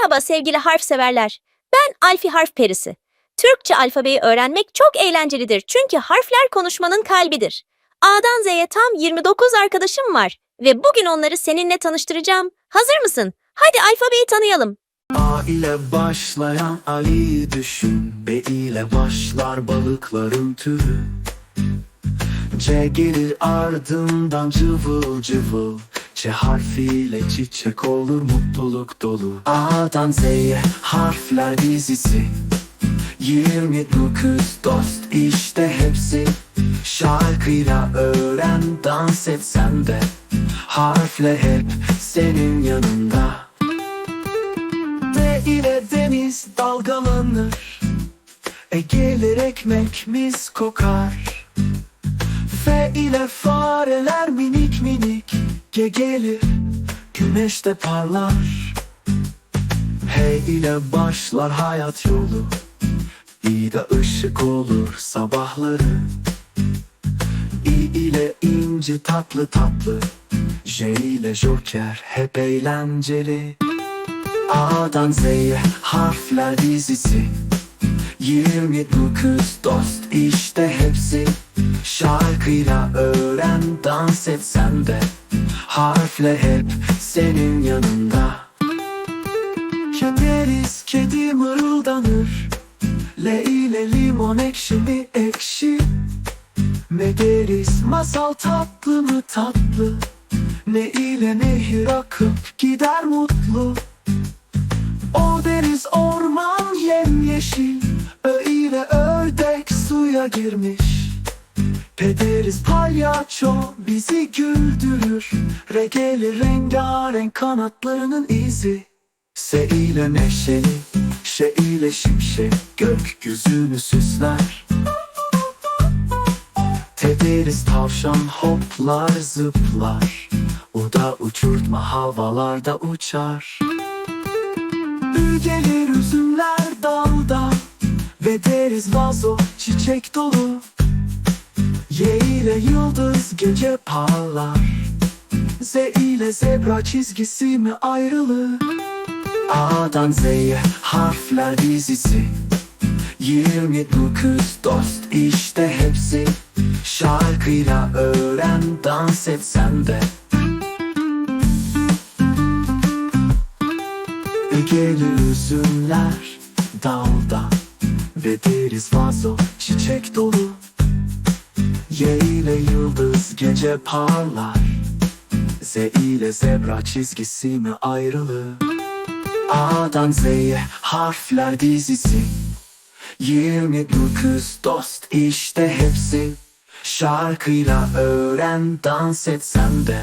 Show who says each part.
Speaker 1: Merhaba sevgili harf severler. Ben Alfi Harf Perisi. Türkçe alfabeyi öğrenmek çok eğlencelidir çünkü harfler konuşmanın kalbidir. A'dan Z'ye tam 29 arkadaşım var ve bugün onları seninle tanıştıracağım. Hazır mısın? Hadi alfabeyi tanıyalım.
Speaker 2: A ile başlayan Ali düşün B ile başlar balıkların türü C gelir ardından cıvıl cıvıl C harfiyle çiçek olur mutluluk dolu. A'dan Z'ye harfler dizisi. 29 dost işte hepsi. Şarkıyla öğren dans et sen de. Harfle hep senin yanında. D ile deniz dalgalanır. E gelir ekmek mis kokar. F ile fareler minik minik Ge gelir güneş de parlar. H ile başlar hayat yolu. İ de ışık olur sabahları. İ ile inci tatlı tatlı. J ile joker hep eğlenceli. A'dan Z'ye harfler dizisi. 29 dost işte hepsi. Şarkıyla öğren dans et sen de Harfle hep senin yanında. Kederiz kedi mırıldanır. L ile limon ekşi mi ekşi? Ne deriz masal tatlı mı tatlı? Ne ile nehir akıp gider mutlu? O deniz orman yemyeşil. Ö ile ördek suya girmiş Pederiz palyaço bizi güldürür. Regeli rengarenk kanatlarının izi. Se ile neşeli Şe ile şimşek gökyüzünü süsler. Tederiz tavşan hoplar zıplar. O da uçurtma havalarda uçar. Ü gelir üzümler dalda Ve deriz vazo çiçek dolu Y ile yıldız gece parlar. Z ile zebra çizgisi mi ayrılı A'dan Z'ye harfler dizisi. 29 dost işte hepsi. Şarkıyla öğren dans et sen de. Gelir üzümler dalda. Ve deriz vazo çiçek dolu Y ile yıldız gece parlar. Z ile zebra çizgisi mi ayrılı A'dan Z'ye harfler dizisi. 29 dost işte hepsi. Şarkıyla öğren dans et sen de